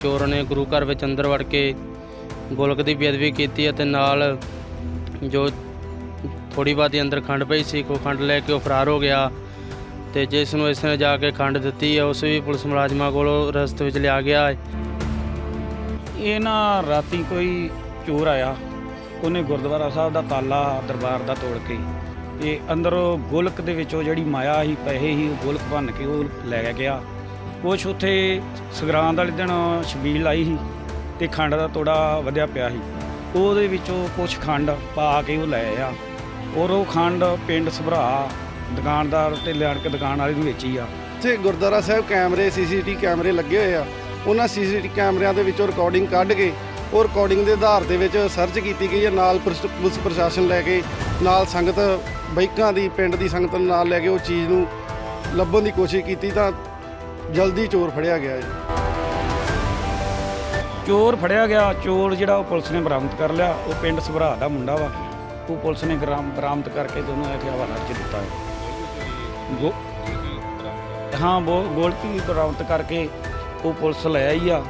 ਚੋਰ ਨੇ ਗੁਰੂ ਘਰ ਵਿੱਚ ਅੰਦਰ ਵੜ ਕੇ ਗੋਲਕ ਦੀ ਬੇਅਦਬੀ ਕੀਤੀ ਅਤੇ ਨਾਲ ਜੋ ਥੋੜੀ ਬਾਤੀ ਅੰਦਰ ਖੰਡ ਪਈ ਸੀ ਕੋ ਖੰਡ ਲੈ ਕੇ ਉਹ ਫਰਾਰ ਹੋ ਗਿਆ ਤੇ ਜਿਸ ਨੂੰ ਇਸ ਨੇ ਜਾ ਕੇ ਖੰਡ ਦਿੱਤੀ ਹੈ, ਉਸ ਵੀ ਪੁਲਿਸ ਮੁਲਾਜ਼ਮਾਂ ਕੋਲੋਂ ਰਸਤੇ ਵਿੱਚ ਲਿਆ ਗਿਆ ਹੈ। ਇਹ ਨਾ ਰਾਤੀ ਕੋਈ ਚੋਰ ਆਇਆ। ਉਹਨੇ ਗੁਰਦੁਆਰਾ ਸਾਹਿਬ ਦਾ ਤਾਲਾ ਦਰਬਾਰ ਦਾ ਤੋੜ ਕੇ ਤੇ ਅੰਦਰੋਂ ਗੋਲਕ ਦੇ ਵਿੱਚੋਂ ਜਿਹੜੀ ਮਾਇਆ ਸੀ, ਪੈਸੇ ਸੀ, ਉਹ ਗੋਲਕ ਭੰਨ ਕੇ ਉਹ ਲੈ ਗਿਆ। ਕੁਛ ਉੱਥੇ ਸੰਗਰਾਂਦ ਵਾਲੇ ਦਿਨ ਛਬੀਲ ਆਈ ਸੀ ਤੇ ਖੰਡ ਦਾ ਤੋੜਾ ਵਧਿਆ ਪਿਆ ਸੀ। ਉਹਦੇ ਵਿੱਚੋਂ ਕੁਛ ਖੰਡ ਪਾ ਕੇ ਉਹ ਲੈ ਆ। ਔਰ ਉਹ ਖੰਡ ਪਿੰਡ ਸਭਰਾ, ਦੁਕਾਨਦਾਰ ਤੇ ਲਿਆਣ ਕੇ ਦੁਕਾਨ ਵਾਲੇ ਨੂੰ ਵੇਚੀ ਆ। ਇੱਥੇ ਗੁਰਦੁਆਰਾ ਸਾਹਿਬ ਕੈਮਰੇ ਸੀਸੀਟੀ ਕੈਮਰੇ ਲੱਗੇ ਹੋਏ ਆ। ਉਹਨਾਂ ਸੀਸੀਟੀ ਕੈਮਰਿਆਂ ਦੇ ਵਿੱਚੋਂ ਰਿਕਾਰਡਿੰਗ ਕੱਢ ਕੇ ਉਹ ਰਿਕਾਰਡਿੰਗ ਦੇ ਆਧਾਰ ਦੇ ਵਿੱਚ ਸਰਚ ਕੀਤੀ ਗਈ ਹੈ। ਨਾਲ ਪੁਲਿਸ ਪੁਲਿਸ ਪ੍ਰਸ਼ਾਸਨ ਲੈ ਕੇ, ਨਾਲ ਸੰਗਤ ਬਾਈਕਾਂ ਦੀ, ਪਿੰਡ ਦੀ ਸੰਗਤ ਨਾਲ ਲੈ ਕੇ ਉਹ ਚੀਜ਼ ਨੂੰ ਲੱਭਣ ਦੀ ਕੋਸ਼ਿਸ਼ ਕੀਤੀ ਤਾਂ ਜਲਦੀ ਚੋਰ ਫੜਿਆ ਗਿਆ ਹੈ ਚੋਰ ਫੜਿਆ ਗਿਆ ਚੋਰ ਜਿਹੜਾ ਉਹ ਪੁਲਿਸ ਨੇ ਬਰਾਮਦ ਕਰ ਲਿਆ। ਉਹ ਪਿੰਡ ਸਭਰਾ ਦਾ ਮੁੰਡਾ ਵਾ। ਉਹ ਪੁਲਿਸ ਨੇ ਗ੍ਰਾਮ ਬਰਾਮਦ ਕਰਕੇ ਦੋਨੋਂ ਇੱਥੇ ਹਵਾਲਾ 'ਚ ਦਿੱਤਾ ਹੈ। ਹਾਂ ਉਹ ਗੋਲਕੀ ਬਰਾਮਦ ਕਰਕੇ ਉਹ ਪੁਲਿਸ ਲੈ ਆਈ ਆ।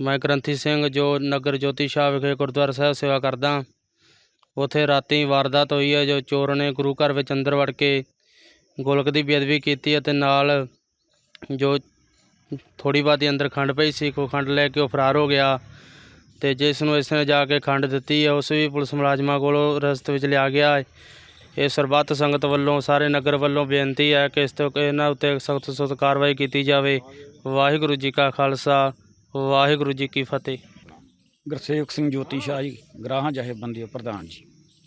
ਮੈਂ ਗ੍ਰੰਥੀ ਸਿੰਘ ਜੋ ਨਗਰ ਜੋਤੀ ਸ਼ਾਹ ਵਿਖੇ ਗੁਰਦੁਆਰਾ ਸਾਹਿਬ ਸੇਵਾ ਕਰਦਾ। ਉਥੇ ਰਾਤੀ ਵਾਰਦਾਤ ਹੋਈ ਹੈ ਜੋ ਚੋਰ ਨੇ ਗੁਰੂ ਘਰ ਵਿੱਚ ਅੰਦਰ ਵੜ ਕੇ ਗੋਲਕ ਦੀ ਬੇਅਦਬੀ ਕੀਤੀ ਅਤੇ ਨਾਲ ਜੋ ਥੋੜੀ ਬਾਤੀ ਅੰਦਰ ਖੰਡ ਪਈ ਸੀ ਕੋ ਖੰਡ ਲੈ ਕੇ ਉਹ ਫਰਾਰ ਹੋ ਗਿਆ ਤੇ ਜਿਸ ਨੂੰ ਇਸ ਨੇ ਜਾ ਕੇ ਖੰਡ ਦਿੱਤੀ ਹੈ, ਉਸ ਵੀ ਪੁਲਿਸ ਮੁਲਾਜ਼ਮਾਂ ਕੋਲੋਂ ਰਸਤੇ ਵਿੱਚ ਲਿਆ ਗਿਆ ਹੈ। ਇਹ ਸਰਬੱਤ ਸੰਗਤ ਵੱਲੋਂ, ਸਾਰੇ ਨਗਰ ਵੱਲੋਂ ਬੇਨਤੀ ਹੈ ਕਿ ਇਸ ਤੋਂ ਇਹਨਾਂ ਉੱਤੇ ਸਖਤ ਸਖਤ ਕਾਰਵਾਈ ਕੀਤੀ ਜਾਵੇ। ਵਾਹਿਗੁਰੂ ਜੀ ਕਾ ਖਾਲਸਾ, ਵਾਹਿਗੁਰੂ ਜੀ ਕੀ ਫਤਿਹ। ਗੁਰਸੇਵਕ ਸਿੰਘ ਜੋਤੀ ਸ਼ਾਹ ਜੀ ਗ੍ਰਾਹਾਂ ਜਥੇਬੰਦੀ ਪ੍ਰਧਾਨ ਜੀ।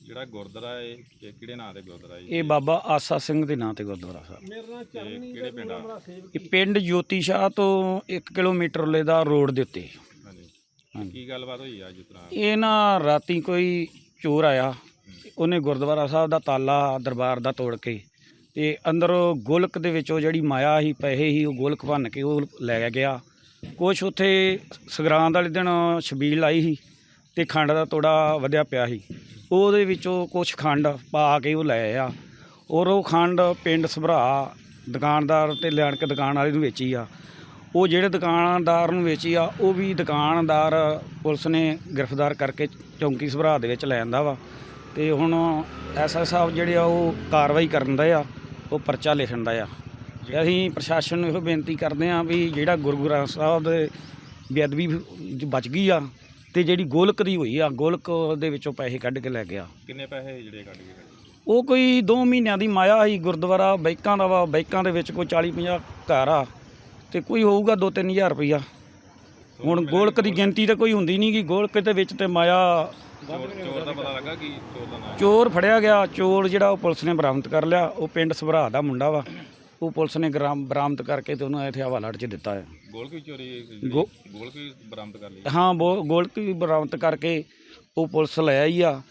ਜਿਹੜਾ ਗੁਰਦੁਆਰਾ ਹੈ ਇਹ ਕਿਹੜੇ ਨਾਂ ਤੇ ਗੁਰਦੁਆਰਾ ਹੈ ਇਹ ਬਾਬਾ ਆਸਾ ਸਿੰਘ ਦੇ ਨਾਂ ਤੇ ਗੁਰਦੁਆਰਾ ਸਾਹਿਬ। ਤੇ ਕਿਹੜੇ ਪਿੰਡ ਆ? ਇਹ ਪਿੰਡ ਜੋਤੀ ਸ਼ਾਹ ਤੋਂ 1 ਕਿਲੋਮੀਟਰ ਲੈ ਦਾ ਰੋਡ ਦੇ ਉੱਤੇ। ਹਾਂਜੀ। ਕੀ ਗੱਲਬਾਤ ਹੋਈ ਆ ਜਿਸ ਤਰ੍ਹਾਂ? ਇਹ ਨਾ ਰਾਤੀ ਕੋਈ ਚੋਰ ਆਇਆ ਉਹਨੇ ਗੁਰਦੁਆਰਾ ਸਾਹਿਬ ਦਾ ਤਾਲਾ ਦਰਬਾਰ ਦਾ ਤੋੜ ਕੇ ਤੇ ਅੰਦਰੋਂ ਗੁਲਕ ਦੇ ਵਿੱਚੋਂ ਜਿਹੜੀ ਮਾਇਆ ਸੀ ਪੈਸੇ ਸੀ ਉਹ ਗੁਲਕ ਭੰਨ ਕੇ ਉਹ ਲੈ ਕੇ ਗਿਆ। ਕੁਛ ਉੱਥੇ ਸੰਗਰਾਂਦ ਵਾਲੇ ਦਿਨ ਛਬੀਲ ਆਈ ਸੀ ਤੇ ਖੰਡ ਦਾ ਤੋੜਾ ਵਧਿਆ ਪਿਆ ਸੀ। ਉਹਦੇ ਵਿੱਚੋਂ ਕੁਛ ਖੰਡ ਪਾ ਕੇ ਉਹ ਲੈ ਆ। ਔਰ ਉਹ ਖੰਡ ਪਿੰਡ ਸਭਰਾ ਦੁਕਾਨਦਾਰ ਤੇ ਲਿਆਣ ਕੇ ਦੁਕਾਨ ਵਾਲੇ ਨੂੰ ਵੇਚੀ ਆ। ਉਹ ਜਿਹੜੇ ਦੁਕਾਨਦਾਰ ਨੂੰ ਵੇਚੀ ਆ, ਉਹ ਵੀ ਦੁਕਾਨਦਾਰ ਪੁਲਿਸ ਨੇ ਗ੍ਰਿਫਤਾਰ ਕਰਕੇ ਚੌਂਕੀ ਸਭਰਾ ਦੇ ਵਿੱਚ ਲੈ ਆਂਦਾ ਵਾ। ਤੇ ਹੁਣ ਐਸਐਸ ਸਾਹਿਬ ਜਿਹੜੇ ਆ, ਉਹ ਕਾਰਵਾਈ ਕਰਨ ਦਾ ਆ, ਉਹ ਪਰਚਾ ਲਿਖਣ ਦਾ ਆ। ਅਸੀਂ ਪ੍ਰਸ਼ਾਸਨ ਨੂੰ ਇਹੋ ਬੇਨਤੀ ਕਰਦੇ ਆ ਵੀ ਜਿਹੜਾ ਗੁਰੂ ਗ੍ਰੰਥ ਸਾਹਿਬ ਦੇ ਬੇਅਦਬੀ ਬਚ ਗਈ ਆ ਤੇ ਜਿਹੜੀ ਗੋਲਕ ਦੀ ਹੋਈ ਆ ਗੋਲਕ ਦੇ ਵਿੱਚੋਂ ਪੈਸੇ ਕੱਢ ਕੇ ਲੈ ਗਿਆ। ਕਿੰਨੇ ਪੈਸੇ ਜਿਹੜੇ ਕੱਢ ਕੇ ਗਏ? ਉਹ ਕੋਈ 2 ਮਹੀਨਿਆਂ ਦੀ ਮਾਇਆ ਸੀ ਗੁਰਦੁਆਰਾ ਬਾਈਕਾਂ ਦਾ ਵਾ ਬਾਈਕਾਂ ਦੇ ਵਿੱਚ ਕੋਈ 40 50 ਘਰ ਆ ਤੇ ਕੋਈ ਹੋਊਗਾ 2-3000 ਰੁਪਈਆ। ਹੁਣ ਗੋਲਕ ਦੀ ਗਿਣਤੀ ਤਾਂ ਕੋਈ ਹੁੰਦੀ ਨਹੀਂ ਗੀ ਗੋਲਕ ਦੇ ਵਿੱਚ ਤੇ ਮਾਇਆ ਚੋਰ ਚੋਰ ਦਾ ਪਤਾ ਲੱਗਾ ਕਿ ਚੋਰ ਦਾ ਨਾਂ? ਚੋਰ ਫੜਿਆ ਗਿਆ ਚੋਰ ਜਿਹੜਾ ਉਹ ਪੁਲਿਸ ਨੇ ਬਰਾਮਦ ਕਰ ਲਿਆ ਉਹ ਪਿੰਡ ਸਭਰਾ ਦਾ ਮੁੰਡਾ ਵਾ। ਉਹ ਪੁਲਿਸ ਨੇ ਗ੍ਰਾਮ ਬਰਾਮਦ ਕਰਕੇ ਤੇ ਉਹਨੂੰ ਇੱਥੇ ਹਵਾਲਾ 'ਚ ਦਿੱਤਾ ਹੈ। ਗੋਲ ਕੀ ਚੋਰੀ ਗੋ- ਗੋਲ ਕੀ ਬਰਾਮਦ ਕਰ ਲਈ? ਹਾਂ ਬੋ- ਗੋਲਕ ਵੀ ਬਰਾਮਦ ਕਰਕੇ ਉਹ ਪੁਲਿਸ ਲੈ ਆਈ ਆ।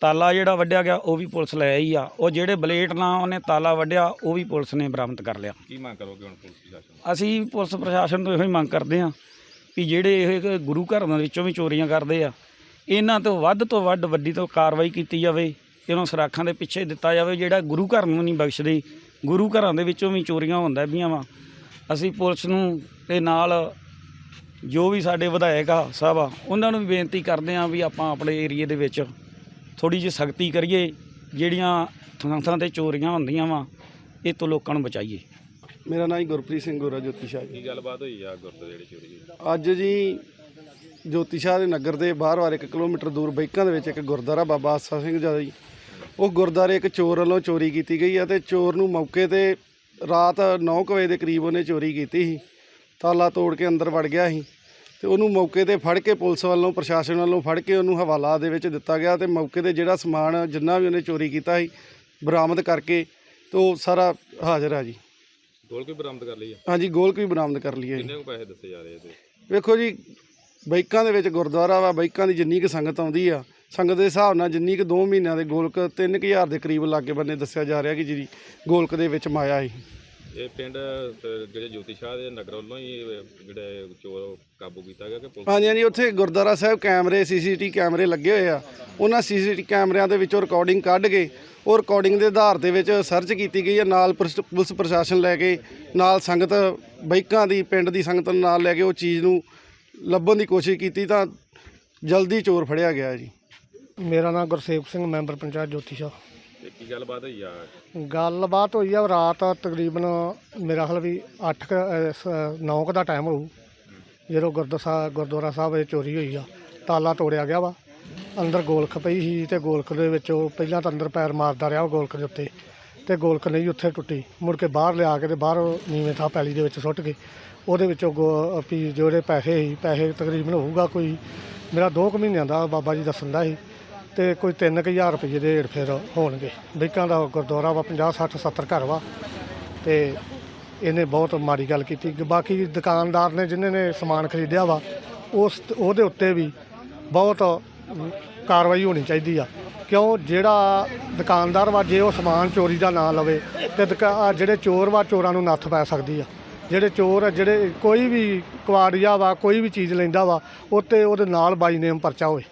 ਤਾਲਾ ਜਿਹੜਾ ਵੱਢਿਆ ਗਿਆ ਉਹ ਵੀ ਪੁਲਿਸ ਲੈ ਆਈ ਆ। ਉਹ ਜਿਹੜੇ ਬਲੇਟ ਨਾਲ ਉਹਨੇ ਤਾਲਾ ਵੱਢਿਆ ਉਹ ਵੀ ਪੁਲਿਸ ਨੇ ਬਰਾਮਦ ਕਰ ਲਿਆ। ਕੀ ਮੰਗ ਕਰੋਗੇ ਹੁਣ ਪੁਲਿਸ ਪ੍ਰਸ਼ਾਸਨ ਅਸੀਂ ਪੁਲਿਸ ਪ੍ਰਸ਼ਾਸਨ ਤੋਂ ਇਹੋ ਹੀ ਮੰਗ ਕਰਦੇ ਹਾਂ ਵੀ ਜਿਹੜੇ ਇਹ ਗੁਰੂ ਘਰਾਂ ਦੇ ਵਿੱਚੋਂ ਵੀ ਚੋਰੀਆਂ ਕਰਦੇ ਆ ਇਹਨਾਂ ਤੋਂ ਵੱਧ ਤੋਂ ਵੱਧ ਵੱਡੀ ਤੋਂ ਕਾਰਵਾਈ ਕੀਤੀ ਜਾਵੇ। ਇਹਨਾਂ ਸਰਾਖਾਂ ਦੇ ਪਿੱਛੇ ਦਿੱਤਾ ਜਾਵੇ ਜਿਹੜਾ ਗੁਰੂ ਘਰ ਨੂੰ ਨਹੀਂ ਬਖਸ਼ਦੇ। ਗੁਰੂ ਘਰਾਂ ਦੇ ਵਿੱਚੋਂ ਵੀ ਚੋਰੀਆਂ ਹੁੰਦਾ ਪਈਆਂ ਵਾ। ਅਸੀਂ ਪੁਲਿਸ ਨੂੰ ਤੇ ਨਾਲ ਜੋ ਵੀ ਸਾਡੇ ਵਿਧਾਇਕ ਆ ਸਾਹਿਬ ਆ ਉਹਨਾਂ ਨੂੰ ਵੀ ਬੇਨਤੀ ਕਰਦੇ ਹਾਂ ਵੀ ਆਪਾਂ ਆਪਣੇ ਏਰੀਏ ਦੇ ਵਿੱਚ ਥੋੜੀ ਜਿਹੀ ਸਖਤੀ ਕਰੀਏ ਜਿਹੜੀਆਂ ਥਾਂ ਥਾਂ ਤੇ ਚੋਰੀਆਂ ਹੁੰਦੀਆਂ ਵਾ ਇਹ ਤੋਂ ਲੋਕਾਂ ਨੂੰ ਬਚਾਈਏ। ਮੇਰਾ ਨਾਮ ਗੁਰਪ੍ਰੀਤ ਸਿੰਘ ਗੋਰਾ ਜੋਤੀ ਸ਼ਾਹ ਜੀ। ਕੀ ਗੱਲਬਾਤ ਹੋਈ ਆ ਗੁਰਦੁਆਰੇ ਜਿਹੜੀ ਚੋਰੀ ਹੋਈ? ਅੱਜ ਜੀ ਜੋਤੀ ਸ਼ਾਹ ਦੇ ਨਗਰ ਦੇ ਬਾਹਰ ਵਾਰ 1 ਕਿਲੋਮੀਟਰ ਦੂਰ ਬਾਈਕਾਂ ਦੇ ਵਿੱਚ ਇੱਕ ਗੁਰਦੁਆਰਾ ਬਾਬਾ ਆਸਾ ਸਿੰਘ ਜੀ। ਉਹ ਗੁਰਦੁਆਰੇ ਇੱਕ ਚੋਰ ਵੱਲੋਂ ਚੋਰੀ ਕੀਤੀ ਗਈ ਹੈ ਤੇ ਚੋਰ ਨੂੰ ਮੌਕੇ ਤੇ ਰਾਤ 9 ਵਜੇ ਦੇ ਕਰੀਬ ਉਹਨੇ ਚੋਰੀ ਕੀਤੀ ਸੀ। ਤਾਲਾ ਤੋੜ ਕੇ ਅੰਦਰ ਵੜ ਗਿਆ ਸੀ ਤੇ ਉਹਨੂੰ ਮੌਕੇ ਤੇ ਫੜ ਕੇ ਪੁਲਿਸ ਵੱਲੋਂ ਪ੍ਰਸ਼ਾਸਨ ਵੱਲੋਂ ਫੜ ਕੇ ਉਹਨੂੰ ਹਵਾਲਾ ਦੇ ਵਿੱਚ ਦਿੱਤਾ ਗਿਆ ਤੇ ਮੌਕੇ ਤੇ ਜਿਹੜਾ ਸਮਾਨ ਜਿੰਨਾ ਵੀ ਉਹਨੇ ਚੋਰੀ ਕੀਤਾ ਸੀ ਬਰਾਮਦ ਕਰਕੇ ਤੇ ਉਹ ਸਾਰਾ ਹਾਜ਼ਰ ਆ ਜੀ। ਗੋਲ ਕੀ ਬਰਾਮਦ ਕਰ ਲਈ ਆ? ਹਾਂਜੀ ਗੋਲਕ ਵੀ ਬਰਾਮਦ ਕਰ ਲਈ ਹੈ ਜੀ। ਕਿੰਨੇ ਕੁ ਪੈਸੇ ਦੱਸੇ ਜਾ ਰਹੇ ਇਹਦੇ? ਵੇਖੋ ਜੀ ਬਾਈਕਾਂ ਦੇ ਵਿੱਚ ਗੁਰਦੁਆਰਾ ਵਾ ਬਾਈਕਾਂ ਦੀ ਜਿੰਨੀ ਕੁ ਸੰਗਤ ਆਉਂਦੀ ਆ ਸੰਗਤ ਦੇ ਹਿਸਾਬ ਨਾਲ ਜਿੰਨੀ ਕੁ 2 ਮਹੀਨਿਆਂ ਦੇ ਗੋਲਕ 3000 ਦੇ ਕਰੀਬ ਲਾਗੇ ਬੰਨੇ ਦੱਸਿਆ ਜਾ ਰਿਹਾ ਕਿ ਜਿਹੜੀ ਗੋਲਕ ਦੇ ਵਿੱਚ ਮਾਇਆ ਸੀ। ਇਹ ਪਿੰਡ ਜਿਹੜੇ ਜੋਤੀ ਸ਼ਾਹ ਦੇ ਨਗਰ ਵੱਲੋਂ ਹੀ ਇਹ ਜਿਹੜੇ ਚੋਰ ਕਾਬੂ ਕੀਤਾ ਗਿਆ ਕਿ ਪੁਲਿਸ ਹਾਂਜੀ ਹਾਂਜੀ ਉੱਥੇ ਗੁਰਦੁਆਰਾ ਸਾਹਿਬ ਕੈਮਰੇ ਸੀਸੀਟੀ ਕੈਮਰੇ ਲੱਗੇ ਹੋਏ ਆ। ਉਹਨਾਂ ਸੀਸੀਟੀ ਕੈਮਰਿਆਂ ਦੇ ਵਿੱਚੋਂ ਰਿਕਾਰਡਿੰਗ ਕੱਢ ਕੇ ਉਹ ਰਿਕਾਰਡਿੰਗ ਦੇ ਆਧਾਰ ਦੇ ਵਿੱਚ ਸਰਚ ਕੀਤੀ ਗਈ ਹੈ। ਨਾਲ ਪੁਲਿਸ ਪੁਲਿਸ ਪ੍ਰਸ਼ਾਸਨ ਲੈ ਕੇ ਨਾਲ ਸੰਗਤ ਬਾਈਕਾਂ ਦੀ ਪਿੰਡ ਦੀ ਸੰਗਤ ਨੂੰ ਨਾਲ ਲੈ ਕੇ ਉਹ ਚੀਜ਼ ਨੂੰ ਲੱਭਣ ਦੀ ਕੋਸ਼ਿਸ਼ ਕੀਤੀ ਤਾਂ ਜਲਦੀ ਚੋਰ ਫੜਿਆ ਗਿਆ ਜੀ। ਮੇਰਾ ਨਾਮ ਗੁਰਸੇਵਕ ਸਿੰਘ ਮੈਂਬਰ ਪੰਚਾਇਤ ਜੋਤੀ ਸ਼ਾਹ। ਤੇ ਕੀ ਗੱਲਬਾਤ ਹੋਈ ਆ? ਗੱਲਬਾਤ ਹੋਈ ਆ ਰਾਤ ਤਕਰੀਬਨ ਮੇਰਾ ਖਿਆਲ ਵੀ 8 9 ਦਾ ਟਾਈਮ ਹੋਊ। ਜਦੋਂ ਗੁਰਦੁਆਰਾ ਸਾਹਿਬ ਗੁਰਦੁਆਰਾ ਸਾਹਿਬ ਵਿੱਚ ਚੋਰੀ ਹੋਈ ਆ ਤਾਲਾ ਤੋੜਿਆ ਗਿਆ ਵਾ। ਅੰਦਰ ਗੋਲਖ ਪਈ ਸੀ ਤੇ ਗੋਲਖ ਦੇ ਵਿੱਚ ਉਹ ਪਹਿਲਾਂ ਤਾਂ ਅੰਦਰ ਪੈਰ ਮਾਰਦਾ ਰਿਹਾ ਉਹ ਗੋਲਖ ਦੇ ਉੱਤੇ ਤੇ ਗੋਲਖ ਨਹੀਂ ਉੱਥੇ ਟੁੱਟੀ। ਮੁੜ ਕੇ ਬਾਹਰ ਲਿਆ ਕੇ ਤੇ ਬਾਹਰ ਨੀਵੇਂ ਥਾਂ ਪੈਲੀ ਦੇ ਵਿੱਚ ਸੁੱਟ ਕੇ ਉਹਦੇ ਵਿੱਚੋਂ ਵੀ ਜਿਹੜੇ ਪੈਸੇ ਸੀ ਪੈਸੇ ਤਕਰੀਬਨ ਹੋਊਗਾ ਕੋਈ ਮੇਰਾ 2 ਕੁ ਮਹੀਨਿਆਂ ਦਾ ਬਾਬਾ ਜੀ ਦੱਸਣ ਦਾ ਸੀ। ਤੇ ਕੋਈ 3000 ਰੁਪਏ ਦੇ ਹੇਠ ਫੇਰ ਹੋਣਗੇ। ਬਈਕਾਂ ਦਾ ਗੁਰਦੁਆਰਾ ਵਾ 50 60 70 ਘਰ ਵਾ, ਤੇ ਇਹਨੇ ਬਹੁਤ ਮਾੜੀ ਗੱਲ ਕੀਤੀ। ਬਾਕੀ ਦੁਕਾਨਦਾਰ ਨੇ ਜਿਨ੍ਹਾਂ ਨੇ ਸਮਾਨ ਖਰੀਦਿਆ ਵਾ, ਉਸ ਉਹਦੇ ਉੱਤੇ ਵੀ ਬਹੁਤ ਕਾਰਵਾਈ ਹੋਣੀ ਚਾਹੀਦੀ ਆ। ਕਿਉਂ? ਜਿਹੜਾ ਦੁਕਾਨਦਾਰ ਵਾ, ਜੇ ਉਹ ਸਮਾਨ ਚੋਰੀ ਦਾ ਨਾਂ ਲਵੇ, ਤੇ ਦੁਕਾ- ਜਿਹੜੇ ਚੋਰ ਵਾ, ਚੋਰਾਂ ਨੂੰ ਨੱਥ ਪੈ ਸਕਦੀ ਆ। ਜਿਹੜੇ ਚੋਰ ਆ, ਜਿਹੜੇ ਕੋਈ ਵੀ ਕੁਆੜੀਆ ਵਾ, ਕੋਈ ਵੀ ਚੀਜ਼ ਲੈਂਦਾ ਵਾ, ਉੱਤੇ ਉਹਦੇ ਨਾਲ ਬਾਈ ਨੇਮ ਪਰਚਾ ਹੋਵੇ।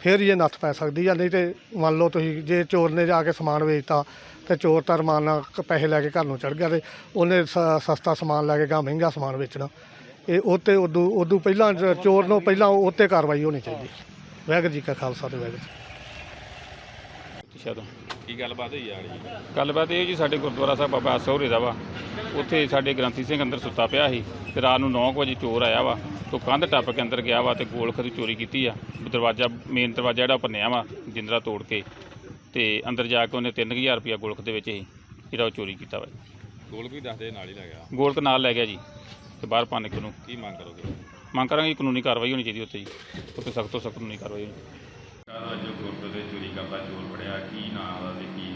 ਫਿਰ ਇਹ ਨੱਥ ਪੈ ਸਕਦੀ ਆ ਨਹੀਂ ਤੇ ਮੰਨ ਲਓ ਤੁਸੀਂ ਜੇ ਚੋਰ ਨੇ ਜਾ ਕੇ ਸਮਾਨ ਵੇਚਤਾ ਤੇ ਚੋਰ ਤਾਂ ਰਮਾਨ ਨਾਲ ਕ- ਪੈਸੇ ਲੈ ਕੇ ਘਰ ਨੂੰ ਚੜ ਗਿਆ ਤੇ ਉਹਨੇ ਸ- ਸਸਤਾ ਸਮਾਨ ਲੈ ਕੇ ਗਾ ਮਹਿੰਗਾ ਸਮਾਨ ਵੇਚਣਾ। ਇਹ ਉਹ 'ਤੇ ਉਦੋਂ ਉਦੋਂ ਪਹਿਲਾਂ ਜ- ਚੋਰ ਨੂੰ ਪਹਿਲਾਂ ਉਹ 'ਤੇ ਕਾਰਵਾਈ ਹੋਣੀ ਚਾਹੀਦੀ। ਵਾਹਿਗੁਰੂ ਜੀ ਕਾ ਖਾਲਸਾ ਤੇ ਵਾਹਿਗੁਰੂ ਜੀ ਸ਼ਾਇਦ ਕੀ ਗੱਲਬਾਤ ਹੋਈ ਆ ਜੀ? ਗੱਲਬਾਤ ਇਹ ਜੀ ਸਾਡੇ ਗੁਰਦੁਆਰਾ ਸਾਹਿਬ ਬਾਬਾ ਸਹੁਰੇ ਦਾ ਵਾ। ਉੱਥੇ ਸਾਡੇ ਗ੍ਰੰਥੀ ਸਿੰਘ ਅੰਦਰ ਸੁੱਤਾ ਪਿਆ ਸੀ ਤੇ ਰਾਤ ਨੂੰ 9 ਵਜੇ ਚੋਰ ਆਇਆ ਵਾ। ਤੋਂ ਕੰਧ ਟੱਪ ਕੇ ਅੰਦਰ ਗਿਆ ਵਾ ਤੇ ਗੋਲਖ ਦੀ ਚੋਰੀ ਕੀਤੀ ਆ। ਦਰਵਾਜ਼ਾ ਮੇਨ ਦਰਵਾਜ਼ਾ ਜਿਹੜਾ ਭੰਨਿਆ ਵਾ ਜਿੰਦਰਾ ਤੋੜ ਕੇ। ਤੇ ਅੰਦਰ ਜਾ ਕੇ ਉਹਨੇ 3000 ਰੁਪਇਆ ਗੋਲਖ ਦੇ ਵਿੱਚ ਹੀ ਜਿਹੜਾ ਉਹ ਚੋਰੀ ਕੀਤਾ ਵਾ। ਗੋਲਕ ਵੀ ਦੱਸਦੇ ਨਾਲ ਹੀ ਲੈ ਗਿਆ? ਗੋਲਖ ਨਾਲ ਲੈ ਗਿਆ ਜੀ ਤੇ ਬਾਹਰ ਭੰਨ ਕੇ ਉਹਨੂੰ। ਕੀ ਮੰਗ ਕਰੋਗੇ? ਮੰਗ ਕਰਾਂਗੇ ਕਾਨੂੰਨੀ ਕਾਰਵਾਈ ਹੋਣੀ ਚਾਹੀਦੀ ਉੱਤੇ ਜੀ। ਉੱਤੇ ਸਖਤ ਤੋਂ ਸਖਤ ਕਾਨੂੰਨੀ ਕਾਰਵਾਈ ਹੋਣੀ। ਕਾਹਦਾ ਜੋ ਗੁਰਦੁਆਰੇ ਦੇ ਚੋਰੀ ਕਰਦਾ ਚੋਰ ਫੜਿਆ ਕੀ ਨਾਮ ਦਾ ਤੇ ਕੀ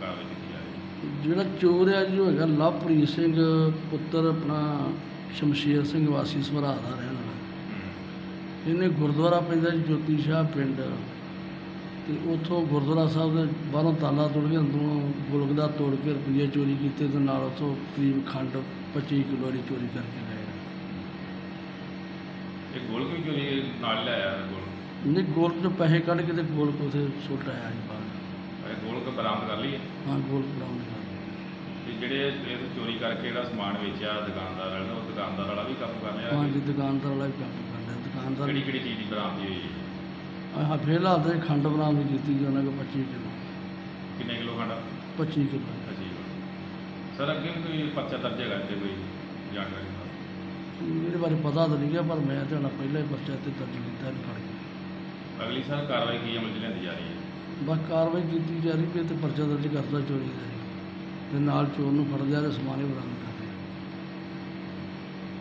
ਕਾਰਵਾਈ ਕੀਤੀ ਜਾ ਰਹੀ ਜਿਹੜਾ ਚੋਰ ਆ ਜੋ ਹੈਗਾ ਲਵਪ੍ਰੀਤ ਸਿੰਘ ਪੁੱਤਰ ਆਪਣਾ ਸ਼ਮਸ਼ੇਰ ਸਿੰਘ ਵਾਸੀ ਸਭਰਾ ਦਾ ਰਹਿਣ ਵਾਲਾ। ਇਹਨੇ ਗੁਰਦੁਆਰਾ ਪੈਂਦਾ ਜੀ ਜੋਤੀ ਸ਼ਾਹ ਪਿੰਡ। ਤੇ ਉੱਥੋਂ ਗੁਰਦੁਆਰਾ ਸਾਹਿਬ ਦੇ ਬਾਹਰੋਂ ਤਾਲਾ ਤੋੜ ਕੇ ਅੰਦਰੋਂ ਗੁਲਕ ਦਾ ਤੋੜ ਕੇ ਰੁਪਈਏ ਚੋਰੀ ਕੀਤੇ ਤੇ ਨਾਲ ਉੱਥੋਂ ਕਰੀਬ ਖੰਡ 25 ਕਿਲੋ ਦੀ ਚੋਰੀ ਕਰਕੇ ਗਏ ਇਹ ਗੋਲਕ ਵੀ ਚੋਰੀ ਨਾਲ ਲੈ ਆਇਆ ਗੋਲਕ? ਨੇ ਗੋਲਕ ਚੋਂ ਪੈਸੇ ਕੱਢ ਕੇ ਤੇ ਗੋਲਕ ਉੱਥੇ ਸੁੱਟ ਆਇਆ ਜੀ ਬਾਹਰ। ਇਹ ਗੋਲਕ ਬਰਾਮਦ ਕਰ ਲਈ ਹੈ? ਗੋਲਕ ਬਰਾਮਦ ਕਰ ਤੇ ਜਿਹੜੇ ਇਹ ਚੋਰੀ ਕਰਕੇ ਜਿਹੜਾ ਸਮਾਨ ਵੇਚਿਆ ਦੁਕਾਨਦਾਰ ਵਾਲਾ ਉਹ ਦੁਕਾਨਦਾਰ ਵਾਲਾ ਵੀ ਕਾਬੂ ਕਰ ਲਿਆ ਹਾਂ? ਜੀ ਦੁਕਾਨਦਾਰ ਵਾਲਾ ਵੀ ਕੰਮ ਕਰਦਾ ਦੁਕਾਨਦਾਰ ਕਿਹੜੀ ਕਿਹੜੀ ਚੀਜ਼ ਦੀ ਬਰਾਮਦੀ ਹੋਈ ਹੈ? ਆਹ ਫਿਲਹਾਲ ਤੇ ਖੰਡ ਬਰਾਮਦ ਕੀਤੀ ਜੀ ਉਹਨਾਂ ਕੋਲ 25 ਕਿਲੋ। ਕਿੰਨੇ ਕਿਲੋ ਖੰਡ? 25 ਕਿਲੋ। ਅੱਛੀ ਸਰ ਅੱਗੇ ਵੀ ਕੋਈ ਪਰਚਾ ਦਰਜ ਹੈਗਾ ਇੱਥੇ ਕੋਈ ਜਾਣਕਾਰੀ ਦਿਓ। ਇਹਦੇ ਬਾਰੇ ਪਤਾ ਤਾਂ ਨਹੀਂ ਗਿਆ ਪਰ ਮੈਂ ਤੇ ਹੁਣ ਪਹਿਲਾਂ ਹੀ ਪਰਚਾ ਤੇ ਦਰਜ ਕੀਤਾ ਇਹਨੂੰ ਫੜ ਕੇ। ਅਗਲੀ ਸਰ ਕਾਰਵਾਈ ਕੀ ਅਮਲ 'ਚ ਲਿਆਂਦੀ ਜਾ ਰਹੀ ਹੈ? ਬਸ ਕਾਰਵਾਈ ਕੀਤੀ ਜਾ ਰਹੀ ਵੀ ਇਹ ਤੇ ਪਰਚਾ ਦਰਜ ਕਰਦਾ ਚੋਰੀ ਦਾ ਜੀ। ਤੇ ਨਾਲ ਚੋਰ ਨੂੰ ਫੜ ਲਿਆ ਤੇ ਸਮਾਨੇ ਬਰਾਮਦ